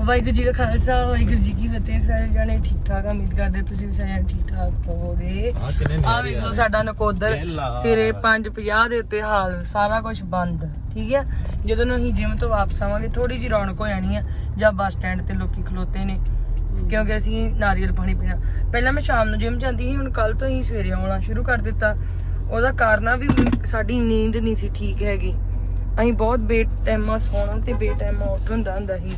ਵਾਹਿਗੁਰੂ ਜੀ ਕਾ ਖਾਲਸਾ ਵਾਹਿਗੁਰੂ ਜੀ ਕੀ ਫਤਿਹ। ਸਾਰੇ ਜਾਣੇ ਠੀਕ ਠਾਕ ਆ, ਉਮੀਦ ਕਰਦੇ ਤੁਸੀਂ ਵੀ ਸਾਰੇ ਠੀਕ ਠਾਕ ਹੋਵੋਗੇ। ਆ ਆ ਵੇਖ ਲਓ ਸਾਡਾ ਨਕੋਦਰ। ਸਿਰੇ 5:50 ਦੇ ਉੱਤੇ ਹਾਲ ਸਾਰਾ ਕੁਝ ਬੰਦ ਠੀਕ ਹੈ? ਜਦੋਂ ਨੂੰ ਅਸੀਂ ਜਿਮ ਤੋਂ ਵਾਪਸ ਆਵਾਂਗੇ ਥੋੜੀ ਜਿਹੀ ਰੌਣਕ ਹੋ ਜਾਣੀ ਆ ਜਾਂ ਬੱਸ ਸਟੈਂਡ ਤੇ ਲੋਕੀ ਖਲੋਤੇ ਨੇ ਕਿਉਂਕਿ ਅਸੀਂ ਨਾਰੀਅਲ ਪਾਣੀ ਪੀਣਾ। ਪਹਿਲਾਂ ਮੈਂ ਸ਼ਾਮ ਨੂੰ ਜਿਮ ਜਾਂਦੀ ਸੀ ਹੁਣ ਕੱਲ ਤੋਂ ਹੀ ਸਵੇਰੇ ਆਉਣਾ ਸ਼ੁਰੂ ਕਰ ਦਿੱਤਾ। ਉਹਦਾ ਕਾਰਨ ਆ ਵੀ ਸਾਡੀ ਨੀਂਦ ਨਹੀਂ ਸੀ ਠੀਕ ਹੈਗੀ। ਅਸੀਂ ਬਹੁਤ ਬੇ ਟਾਈਮਾਂ ਸੌਣਾ ਤੇ ਬੇ ਟਾਈਮਾਂ ਉੱਠ ਹੁੰਦਾ ਹੁੰਦਾ ਸੀ।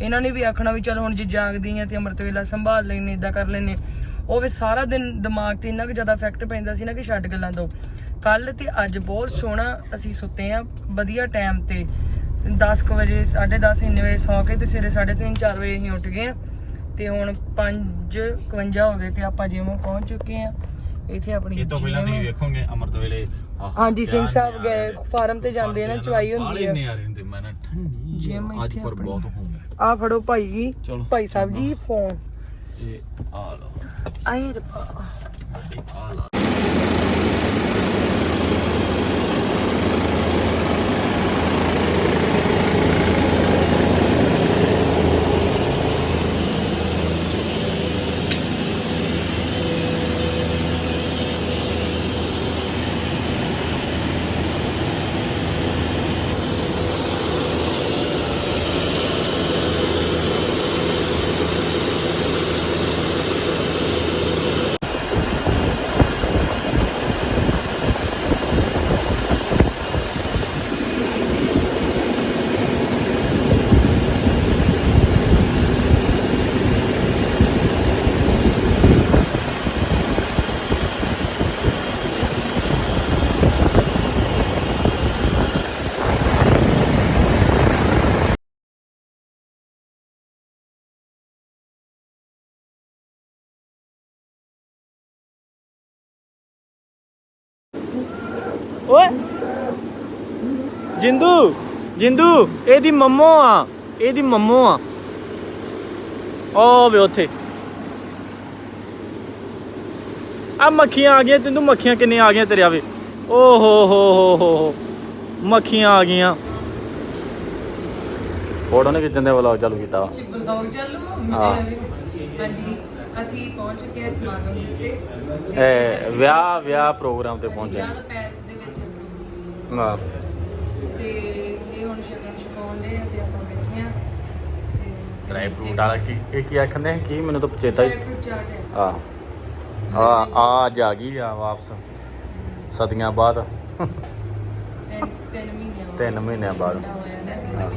ਇਹਨਾਂ ਨੇ ਵੀ ਆਖਣਾ ਵੀ ਚਲ ਹੁਣ ਜੇ ਜਾਗਦੀ ਆ ਤੇ ਅੰਮ੍ਰਿਤ ਵੇਲਾ ਸੰਭਾਲ ਲੈਨੇ ਇਦਾਂ ਕਰ ਲੈਨੇ ਉਹ ਵੀ ਸਾਰਾ ਦਿਨ ਦਿਮਾਗ ਤੇ ਇੰਨਾ ਕੁ ਜ਼ਿਆਦਾ ਇਫੈਕਟ ਪੈਂਦਾ ਸੀ ਨਾ ਕਿ ਛੱਡ ਗੱਲਾਂ ਦੋ ਕੱਲ ਤੇ ਅੱਜ ਬਹੁਤ ਸੋਹਣਾ ਅਸੀਂ ਸੁੱਤੇ ਆ ਵਧੀਆ ਟਾਈਮ ਤੇ 10 ਕੁ ਵਜੇ 10:30 ਇੰਨੇ ਵਜੇ ਸੌ ਕੇ ਤੇ ਸਵੇਰੇ 3:30 4 ਵਜੇ ਅਸੀਂ ਉੱਠ ਗਏ ਆ ਤੇ ਹੁਣ 5:51 ਹੋ ਗਏ ਤੇ ਆਪਾਂ ਜਿਮ ਪਹੁੰਚ ਚੁੱਕੇ ਆ ਇੱਥੇ ਆਪਣੀ ਇਹ ਤੋਂ ਪਹਿਲਾਂ ਤੁਸੀਂ ਆ। ਵੇਖੋਗੇ ਅਮਰਤ ਵੇਲੇ ਹਾਂਜੀ, ਸਿੰਘ ਸਾਹਿਬ। ਗਏ, ਫਾਰਮ ਤੇ ਜਾਂਦੇ ਆ ਨਾ, ਚਵਾਈ ਹੁੰਦੀ ਆ। ਨਿਆਰੇ ਹੁੰਦੇ ਮੈਂ ਨਾ ਠੰਡੀ ਅੱਜ ਇੱਥੇ ਪਰ। ਬਹੁਤ ਆ ਫੜੋ ਭਾਈ ਜੀ ਚਲੋ। ਭਾਈ ਸਾਹਿਬ ਜੀ ਫੋਨ ਇਹ ਆ ਲਓ ਆਏ ਰੱਬਾ ਆ ਲਓ ਓਏ। ਜਿੰਦੂ ਜਿੰਦੂ ਇਹਦੀ ਮੰਮੋ ਆ ਇਹਦੀ ਮੰਮੋ ਆ। ਓ ਵੇ ਉੱਥੇ। ਆ ਮੱਖੀਆਂ ਆ ਗਈਆਂ ਤੈਨੂੰ ਮੱਖੀਆਂ ਕਿੰਨੇ ਆ ਗਈਆਂ ਤੇਰੇ ਆਵੇ ਓ ਹੋ ਹੋ ਹੋ ਹੋ ਮੱਖੀਆਂ ਆ ਗਈਆਂ। ਫੋਟੋ ਨੇ ਖਿੱਚਣ ਦੇ ਵਲੌਗ ਚਾਲੂ ਕੀਤਾ। ਵਾ। ਬਲੌਗ ਚੱਲੂ ਹਾਂ। ਹਾਂਜੀ ਅਸੀਂ ਪਹੁੰਚ ਚੁੱਕੇ ਹਾਂ ਸਮਾਗਮ ਦੇ ਉੱਤੇ। ਇਹ ਵਿਆਹ ਵਿਆਹ ਪ੍ਰੋਗਰਾਮ ਤੇ ਪਹੁੰਚੇ। ਵਿਆਹ ਦਾ ਪੈਲਸ ਹਾਂ। ਤੇ ਇਹ ਹੁਣ ਸ਼ਗਨ ਛਕਾਉਣ ਦੇ ਤੇ ਆਪਾਂ ਬੈਠੇ ਆ। ਡਰਾਈ ਫਰੂਟ ਵਾਲਾ ਕੀ ਇਹ ਕੀ ਆਖਦੇ ਕੀ? ਮੈਨੂੰ ਤਾਂ ਚੇਤਾ ਹੀ ਆ ਆ ਆ ਆ ਗਈ ਆ ਵਾਪਸ। ਸਦੀਆਂ ਬਾਅਦ। ਤਿੰਨ ਮਹੀਨਿਆਂ ਬਾਅਦ। ਤਿੰਨ ਮਹੀਨਿਆਂ ਬਾਅਦ। ਨਾ। ਹਾਂ।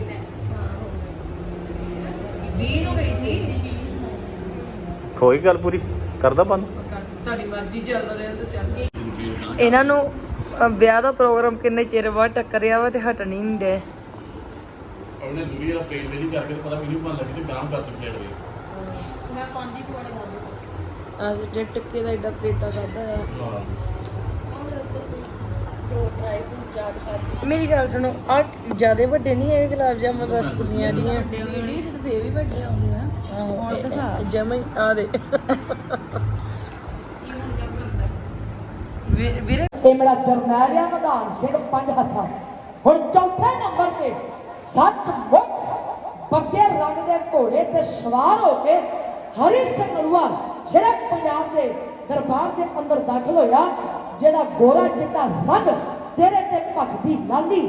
ਗਈ ਸੀ। ਹੋਈ ਗੱਲ ਪੂਰੀ ਕਰਦਾ ਬੰਦ। ਤੁਹਾਡੀ ਮਰਜ਼ੀ ਚੱਲਦਾ ਰਿਹਾ ਤਾਂ ਚੱਲ ਗਈ। ਇਹਨਾਂ ਨੂੰ ਵਿਆਹ ਦਾ ਪ੍ਰੋਗਰਾਮ ਕਿੰਨੇ ਚਿਰ ਬਾਅਦ ਟੱਕਰਿਆ ਵਾ ਤੇ ਹਟ ਨਹੀਂ ਹੁੰਦੇ ਉਹਨੇ ਦੂਰੀ ਦਾ ਪੇਟ ਮੇਰੀ ਕਰਕੇ ਪਤਾ ਮੈਨੂੰ ਬਣ ਲੱਗੀ ਤੇ ਗਾਮ ਕਰ ਦਿੱਤੀ ਹੋਈ ਮੈਂ ਪੰਜ ਹੀ ਪਕੌੜੇ ਖਾਂਦੀ ਬਸ। ਆ ਜੇ ਟੱਕੇ ਦਾ ਐਡਾ ਪਲੇਟਾ ਖਾਦਾ ਆ। ਹਾਂ। ਦੋ ਡਰਾਈ ਫਰੂਟ ਚਾਟ ਖਾਦੀ ਮੇਰੀ ਗੱਲ ਸੁਣੋ ਆ ਜਿਆਦੇ ਵੱਡੇ ਨਹੀਂ ਇਹ ਗੁਲਾਬ ਜਾਮੁਨ ਰਸਗੁੱਲੀਆਂ ਦੀਆਂ ਵੀਡੀਓ ਚ ਤਾਂ ਵੀ ਵੱਡੇ ਆਉਂਦੇ ਆ। ਹੁਣ ਦਿਖਾ ਜਮਈ ਆ ਦੇ। ਵੀਰੇ ਇਹ ਮੇਰਾ ਜਰਨੈਲ ਆ ਮਧਾਨ ਸਿੰਘ ਪੰਜ ਹੱਥਾਂ। ਹੁਣ ਚੌਥੇ ਨੰਬਰ ਤੇ ਸੱਚਮੁੱਚ ਬੱਗੇ ਰੰਗ ਦੇ ਘੋੜੇ ਤੇ ਸਵਾਰ ਹੋ ਕੇ ਹਰੀ ਸਿੰਘ ਨਲੂਆ ਪੰਜਾਬ ਦੇ ਦਰਬਾਰ ਦੇ ਅੰਦਰ ਦਾਖਲ ਹੋਇਆ, ਜਿਹੜਾ ਗੋਰਾ ਚਿੱਟਾ ਰੰਗ ਤੇਰੇ ਤੇ ਭਖਦੀ ਲਾਲੀ,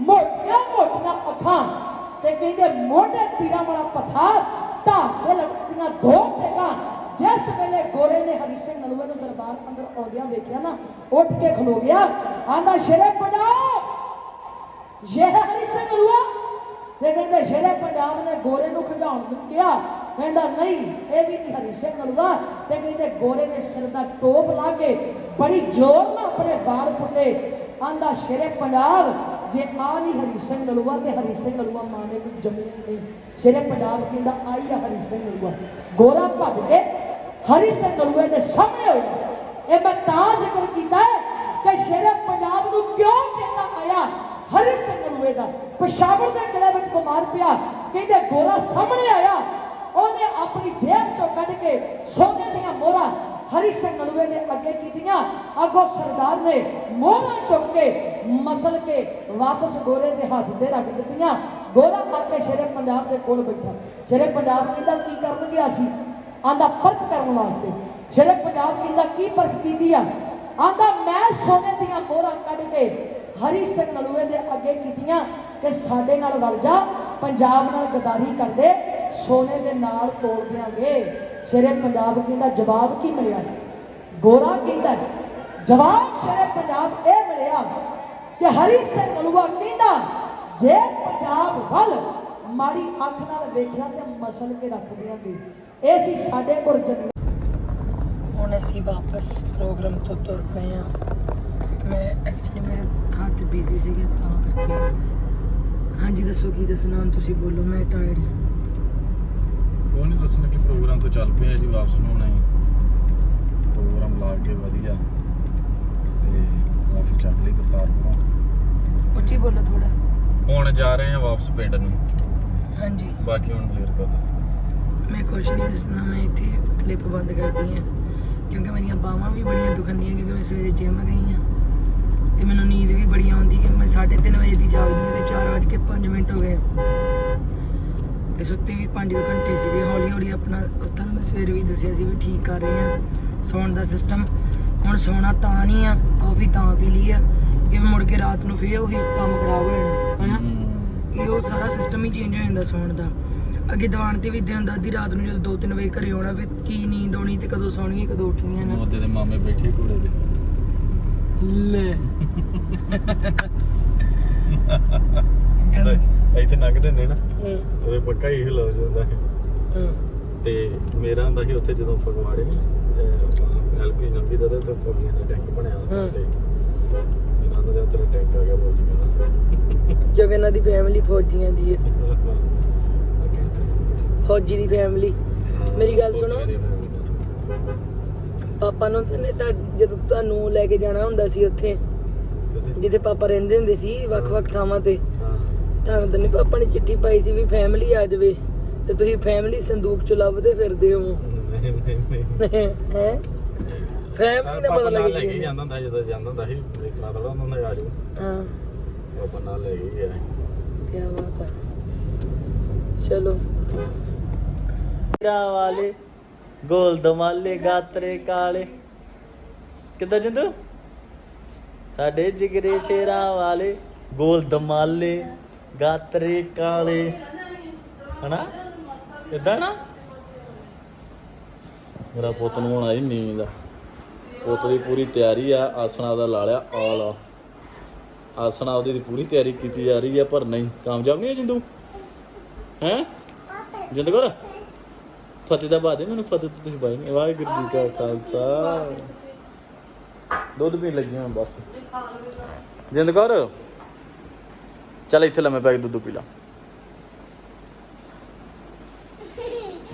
ਮੋਟੀਆਂ ਮੋਟੀਆਂ ਅੱਖਾਂ ਤੇ ਕਹਿੰਦੇ ਮੋਢੇ ਤੀਰਾਂ ਵਾਲਾ ਪਥਾਰ ਢਾਹ ਦੇ ਲਟਕਦੀਆਂ ਦੋ ਟੇਕਾਂ ਜਿਸ ਵੇਲੇ ਗੋਰੇ ਨੇ ਹਰੀ ਸਿੰਘ ਨਲੂਏ ਨੂੰ ਦਰਬਾਰ ਅੰਦਰ ਆਉਂਦਿਆਂ ਵੇਖਿਆ ਨਾ, ਉੱਠ ਕੇ ਖਲੋ ਗਿਆ। ਆਂਦਾ, ਸ਼ੇਰੇ ਪੰਜਾਬ! ਇਹ ਹਰੀ ਸਿੰਘ ਨਲੂਆ! ਤੇ ਕਹਿੰਦੇ, ਸ਼ੇਰੇ ਪੰਜਾਬ ਨੇ ਗੋਰੇ ਨੂੰ ਖਿਡਾਉਣ ਨੂੰ ਕਿਹਾ। ਕਹਿੰਦਾ, ਨਹੀਂ, ਇਹ ਵੀ ਨਹੀਂ ਹਰੀ ਸਿੰਘ ਨਲੂਆ। ਤੇ ਕਹਿੰਦੇ, ਗੋਰੇ ਨੇ ਸਿਰ ਦਾ ਟੋਪ ਲਾ ਕੇ ਬੜੀ ਜ਼ੋਰ ਨਾਲ ਆਪਣੇ ਵਾਲ ਪੁੱਟੇ ਆਂਦਾ, ਸ਼ੇਰੇ ਪੰਜਾਬ, ਜੇ ਆ ਨਹੀਂ ਹਰੀ ਸਿੰਘ ਨਲੂਆ, ਤੇ ਹਰੀ ਸਿੰਘ ਨਲੂਆ ਮਾਂ ਨੇ ਕੋਈ ਜੰਮਿਆ ਨਹੀਂ। ਸ਼ੇਰੇ ਪੰਜਾਬ ਕਹਿੰਦਾ, ਆਈ ਆ ਹਰੀ ਸਿੰਘ ਨਲੂਆ। ਗੋਰਾ ਭੱਜ ਕੇ ਹਰੀ ਸਿੰਘ ਦੇ ਸਾਹਮਣੇ ਹੋਇਆ ਇਹ ਮੈਂ ਤਾਂ ਜ਼ਿਕਰ ਕੀਤਾ ਹੈ ਕਿ ਸ਼ੇਰੇ ਪੰਜਾਬ ਨੂੰ ਕਿਉਂ ਚੇਤਾ ਆਇਆ? ਹਰੀ ਸਿੰਘ ਦਾ। ਪਸ਼ਾਵਰ ਦੇ ਕਿਲੇ ਵਿੱਚ ਬਿਮਾਰ ਪਿਆ, ਕਹਿੰਦੇ ਗੋਰਾ ਸਾਹਮਣੇ ਆਇਆ। ਉਹਨੇ ਆਪਣੀ ਜੇਬ ਚੋਂ ਕੱਢ ਕੇ ਸੋਨੇ ਦੀਆਂ ਮੋਹਰਾਂ ਹਰੀ ਸਿੰਘ ਨਲੂਏ ਨੇ ਅੱਗੇ ਕੀਤੀਆਂ। ਅੱਗੋਂ ਸਰਦਾਰ ਨੇ ਮੋਹਰਾਂ ਚੁੱਕ ਕੇ ਮਸਲ ਕੇ ਵਾਪਸ ਗੋਰੇ ਦੇ ਹੱਥ ਤੇ ਰੱਖ ਦਿੱਤੀਆਂ। ਗੋਰਾ ਆ ਕੇ ਸ਼ੇਰੇ ਪੰਜਾਬ ਦੇ ਕੋਲ ਬੈਠਾ। ਸ਼ੇਰੇ ਪੰਜਾਬ ਕਹਿੰਦਾ, ਕੀ ਕਰਨ ਗਿਆ ਸੀ? ਆਂਦਾ, ਪਰਖ ਕਰਨ ਵਾਸਤੇ। ਸ਼ੇਰੇ ਪੰਜਾਬ ਕਹਿੰਦਾ ਕੀ ਪਰਖ ਕੀਤੀ ਆ, ਆਂਦਾ, ਮੈਂ ਸੋਨੇ ਦੀਆਂ ਮੋਹਰਾਂ ਕੱਢ ਕੇ ਹਰੀ ਸਿੰਘ ਨਲੂਏ ਦੇ ਅੱਗੇ ਕੀਤੀਆਂ ਕਿ ਸਾਡੇ ਨਾਲ ਵਰ ਜਾ, ਪੰਜਾਬ ਨਾਲ ਗਦਾਰੀ ਕਰਦੇ, ਸੋਨੇ ਦੇ ਨਾਲ ਤੋੜ ਦਿਆਂਗੇ। ਸ਼ੇਰੇ ਪੰਜਾਬ ਕਹਿੰਦਾ ਜਵਾਬ ਕੀ ਮਿਲਿਆ? ਗੋਰਾ ਕਹਿੰਦਾ ਜਵਾਬ ਸ਼ੇਰੇ ਪੰਜਾਬ ਇਹ ਮਿਲਿਆ ਕਿ ਹਰੀ ਸਿੰਘ ਨਲੂਆ ਕਹਿੰਦਾ, ਜੇ ਪੰਜਾਬ ਵੱਲ ਮਾੜੀ ਅੱਖ ਨਾਲ ਵੇਖਿਆ ਤੇ ਮਸਲ ਕੇ ਰੱਖ ਦਿਆਂਗੇ। ਇਹ ਸੀ ਸਾਡੇ ਗੁਰਜਨ ਹੁਣ ਅਸੀਂ ਵਾਪਸ ਪ੍ਰੋਗਰਾਮ ਤੋਂ ਤੁਰ ਪਏ ਆ ਮੈਂ ਐਕਚੁਅਲੀ ਮੇਰੇ ਹੱਥ ਬਿਜ਼ੀ ਸੀਗੇ ਤਾਂ ਕਰਕੇ। ਹਾਂਜੀ ਦੱਸੋ ਕੀ ਦੱਸਣਾ? ਹੁਣ ਤੁਸੀਂ ਬੋਲੋ ਮੈਂ ਟਾਇਰਡ ਹਾਂ। ਕੋਈ ਨਹੀਂ ਦੱਸਣਾ ਕਿ ਪ੍ਰੋਗਰਾਮ ਤੋਂ ਚੱਲ ਪਿਆ ਜੀ ਵਾਪਸ ਨੂੰ ਆਉਣਾ ਹੈ ਪ੍ਰੋਗਰਾਮ ਲਾ ਕੇ ਵਧੀਆ। ਤੇ ਵਾਪਸ ਚੱਲ ਲਈ ਕਰਤਾਰਪੁਰ। ਉੱਚੀ ਬੋਲੋ ਥੋੜਾ ਹੁਣ ਜਾ ਰਹੇ ਹਾਂ ਵਾਪਸ ਪਿੰਡ ਨੂੰ। ਹਾਂਜੀ। ਬਾਕੀ ਹੁਣ ਕਲੀਅਰ ਕਰ ਦੱਸ। ਮੈਂ ਕੁਛ ਨਹੀਂ ਦੱਸਣਾ ਮੈਂ ਇੱਥੇ ਕਲਿੱਪ ਬੰਦ ਕਰਦੀ ਹਾਂ। ਕਿਉਂਕਿ ਮੇਰੀਆਂ ਬਾਹਾਂ ਵੀ ਬੜੀਆਂ ਦੁਖਣੀਆਂ ਕਿਉਂਕਿ ਮੈਂ ਸਵੇਰੇ ਜਿਮ ਗਈ ਹਾਂ। ਤੇ ਮੈਨੂੰ ਨੀਂਦ ਵੀ ਬੜੀ ਆਉਂਦੀ ਕਿਉਂਕਿ ਮੈਂ 3:30 ਵਜੇ ਦੀ ਜਾਗਦੀ ਹਾਂ ਤੇ 4:05 ਮਿੰਟ ਹੋ ਗਏ। ਤੇ ਸੁੱਤੀ ਵੀ 5 ਘੰਟੇ ਸੀਗੇ। ਹੌਲੀ ਹੌਲੀ ਆਪਣਾ ਤੁਹਾਨੂੰ ਮੈਂ ਸਵੇਰ ਵੀ ਦੱਸਿਆ ਸੀ ਵੀ ਠੀਕ ਕਰ ਰਹੇ ਆ ਸੌਣ ਦਾ ਸਿਸਟਮ ਹੁਣ ਸੌਣਾ ਤਾਂ ਨਹੀਂ ਆ ਕਾਫੀ ਤਾਂ ਪੀ ਲਈ ਆ। ਕਿ ਮੁੜ ਕੇ ਰਾਤ ਨੂੰ ਫੇਰ ਉਹੀ ਕੰਮ ਖਰਾਬ ਹੋ ਜਾਣਾ ਹਨਾ? ਕਿ ਉਹ ਸਾਰਾ ਸਿਸਟਮ ਹੀ ਚੇਂਜ ਹੋ ਜਾਂਦਾ ਸੌਣ ਦਾ। ਅੱਗੇ ਦੀਵਾਨ ਤੇ ਵੀ ਇਦਾਂ ਹੁੰਦਾ ਅੱਧੀ ਰਾਤ ਨੂੰ ਜਦੋਂ 2-3 ਵਜੇ ਘਰੇ ਆਉਣਾ ਫਿਰ ਕੀ ਨੀਂਦ ਆਉਣੀ ਤੇ ਕਦੋਂ ਸੌਣੀ ਕਦੋਂ ਉੱਠਣੀ ਹੈ ਨਾ। ਉਹਦੇ ਦੇ ਮਾਮੇ ਬੈਠੇ ਘੋੜੇ ਦੇ ਲੈ। ਇੱਥੇ ਲੰਘਦੇ ਨੇ ਨਾ ਉਹਦੇ ਪੱਕਾ ਹੀ ਹਿਲਾ ਜਾਂਦਾ ਹੈ। ਤੇ ਮੇਰਾ ਹੁੰਦਾ ਸੀ ਉੱਥੇ ਜਦੋਂ ਫਗਵਾੜੇ ਨੇ ਐਲਪੀ ਨੰਬੀ ਦਾ ਤੇ ਫਗੀਆਂ ਦਾ ਟੈਂਕ ਬਣਿਆ ਹੁੰਦਾ। ਤੇ ਇਹਨਾਂ ਦਾ ਉੱਤੇ ਟੈਂਕ ਆ ਗਿਆ ਫੈਮਿਲੀ ਫੌਜੀਆਂ ਦੀ ਹੈ। ਫੌਜੀ ਦੀ ਫੈਮਿਲੀ ਮੇਰੀ ਗੱਲ ਸੁਣੋ। ਪਾਪਾ ਨੂੰ ਤੇ ਜਦੋਂ ਤੁਹਾਨੂੰ ਲੈ ਕੇ ਜਾਣਾ ਹੁੰਦਾ ਸੀ ਉੱਥੇ ਜਿੱਥੇ ਪਾਪਾ ਰਹਿੰਦੇ ਹੁੰਦੇ ਸੀ ਵੱਖ-ਵੱਖ ਥਾਵਾਂ ਤੇ ਤੁਹਾਨੂੰ ਤਾਂ ਨਹੀਂ ਪਾਪਾ ਨੇ ਚਿੱਠੀ ਪਾਈ ਸੀ ਵੀ ਫੈਮਿਲੀ ਆ ਜਾਵੇ ਤੇ ਤੁਸੀਂ ਫੈਮਿਲੀ ਸੰਦੂਕ ਚ ਲੱਭਦੇ ਫਿਰਦੇ ਹੋ। ਹੈ ਫੈਮਿਲੀ ਦਾ ਪਤਾ ਲੱਗ ਲੈ ਕੇ ਗਿਆ ਜਾਂਦਾ ਹੁੰਦਾ ਸੀ, ਜਦੋਂ ਜਾਂਦਾ ਹੁੰਦਾ ਸੀ ਦੇਖਣਾ ਥੋੜਾ ਹੁੰਦਾ ਹੁੰਦਾ ਆ ਜਾਓ ਹਾਂ ਪਾਪਾ ਨਾਲ ਲੈ ਕੇ ਗਿਆ ਕੀ ਬਾਤ ਆ। ਚਲੋ। ਤੇਰਾ ਵਾਲੇ ਗੋਲ ਦਮਾਲੇ ਗਾਤਰੇ ਕਾਲੇ। ਕਿੱਦਾਂ ਜਿੰਦੂ? ਸਾਡੇ ਜਿਗਰੇ ਸ਼ੇਰਾਂ ਵਾਲੇ ਗੋਲ ਦਮਾਲੇ ਗਾਤਰੇ ਕਾਲੇ। ਹਨਾ? ਇਦਾਂ ਨਾ? ਮੇਰਾ ਪੁੱਤ ਨੂੰ ਹੁਣ ਆਈ ਨੀਂਦ। ਪੁੱਤ ਦੀ ਪੂਰੀ ਤਿਆਰੀ ਆ, ਆਸਣਾ ਦਾ ਲਾ ਲਿਆ ਆਲ ਆਸਣਾ ਉਹਦੀ ਪੂਰੀ ਤਿਆਰੀ ਕੀਤੀ ਜਾ ਰਹੀ ਆ, ਪਰ ਨਹੀਂ, ਕਾਮਯਾਬ ਨਹੀਂ ਹੈ ਜਿੰਦੂ? ਹੈ? ਜਿੰਦੂ ਕਰ ਫਤਿਹ ਦਾ ਬਾਦੇ ਮੈਨੂੰ ਫਤਿਹ ਤੇ ਤੁਸੀਂ ਬਾਈ ਵਾਹਿਗੁਰੂ ਜੀ ਕਾ ਖਾਲਸਾ। ਦੁੱਧ ਪੀਣ ਲੱਗੀਆਂ ਬਸ। ਜਿੰਦ ਕਰ ਚੱਲ ਇੱਥੇ ਲੈ ਪੈ ਕੇ ਦੁੱਧ ਪੀ ਲਾ।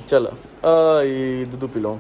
ਚਲ ਆਈ ਦੁੱਧ ਪੀ ਲਓ।